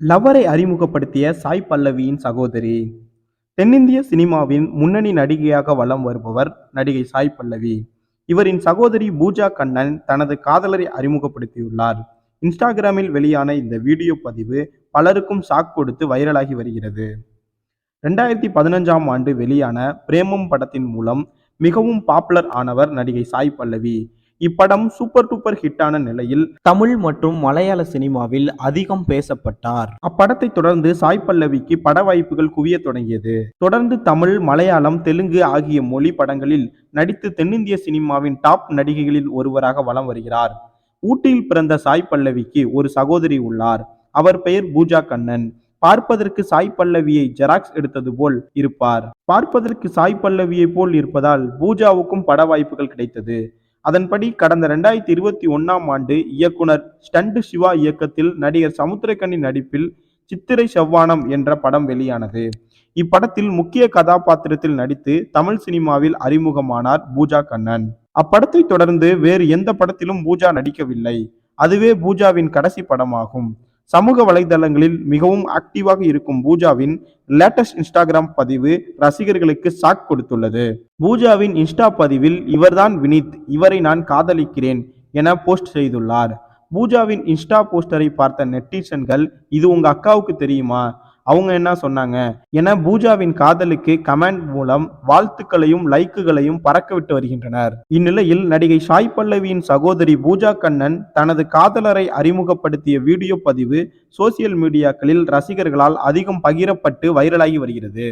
லவ்வரை அறிமுகப்படுத்திய சாய் பல்லவியின் சகோதரி. தென்னிந்திய சினிமாவின் முன்னணி நடிகையாக வலம் வருபவர் நடிகை சாய் பல்லவி. இவரின் சகோதரி பூஜா கண்ணன் தனது காதலரை அறிமுகப்படுத்தியுள்ளார். இன்ஸ்டாகிராமில் வெளியான இந்த வீடியோ பதிவு பலருக்கும் ஷாக் கொடுத்து வைரலாகி வருகிறது. ரெண்டாயிரத்தி பதினஞ்சாம் ஆண்டு வெளியான பிரேமம் படத்தின் மூலம் மிகவும் பாப்புலர் ஆனவர் நடிகை சாய் பல்லவி. இப்படம் சூப்பர் டூப்பர் ஹிட்டான நிலையில் தமிழ் மற்றும் மலையாள சினிமாவில் அதிகம் பேசப்பட்டார். அப்படத்தை தொடர்ந்து சாய் பல்லவிக்கு பட வாய்ப்புகள் குவிய தொடங்கியது. தொடர்ந்து தமிழ் மலையாளம் தெலுங்கு ஆகிய மொழி படங்களில் நடித்து தென்னிந்திய சினிமாவின் டாப் நடிகைகளில் ஒருவராக வலம் வருகிறார். ஊட்டியில் பிறந்த சாய் பல்லவிக்கு ஒரு சகோதரி உள்ளார். அவர் பெயர் பூஜா கண்ணன். பார்ப்பதற்கு சாய் பல்லவியை ஜெராக்ஸ் எடுத்தது போல் இருப்பார். பார்ப்பதற்கு சாய் பல்லவியை போல் இருப்பதால் பூஜாவுக்கும் பட வாய்ப்புகள் கிடைத்தது. அதன்படி கடந்த ரெண்டாயிரத்தி இருபத்தி ஒன்னாம் ஆண்டு இயக்குனர் ஸ்டண்ட் சிவா இயக்கத்தில் நடிகர் சமுத்திரக்கண்ணி நடிப்பில் சித்திரை செவ்வானம் என்ற படம் வெளியானது. இப்படத்தில் முக்கிய கதாபாத்திரத்தில் நடித்து தமிழ் சினிமாவில் அறிமுகமானார் பூஜா கண்ணன். அப்படத்தை தொடர்ந்து வேறு எந்த படத்திலும் பூஜா நடிக்கவில்லை. அதுவே பூஜாவின் கடைசி படமாகும். சமூக வலைதளங்களில் மிகவும் ஆக்டிவாக இருக்கும் பூஜாவின் லேட்டஸ்ட் இன்ஸ்டாகிராம் பதிவு ரசிகர்களுக்கு ஷாக் கொடுத்துள்ளது. பூஜாவின் இன்ஸ்டா பதிவில் இவர்தான் வினித் இவரை நான் காதலிக்கிறேன் என போஸ்ட் செய்துள்ளார். பூஜாவின் இன்ஸ்டா போஸ்டரை பார்த்த நெட்டிசன்கள் இது உங்க அக்காவுக்கு தெரியுமா? அவங்க என்ன சொன்னாங்க? என பூஜாவின் காதலுக்கு கமெண்ட் மூலம் வாழ்த்துக்களையும் லைக்குகளையும் பறக்கவிட்டு வருகின்றனர். இந்நிலையில் நடிகை சாய் பல்லவியின் சகோதரி பூஜா கண்ணன் தனது காதலரை அறிமுகப்படுத்திய வீடியோ பதிவு சோசியல் மீடியாக்களில் ரசிகர்களால் அதிகம் பகிரப்பட்டு வைரலாகி வருகிறது.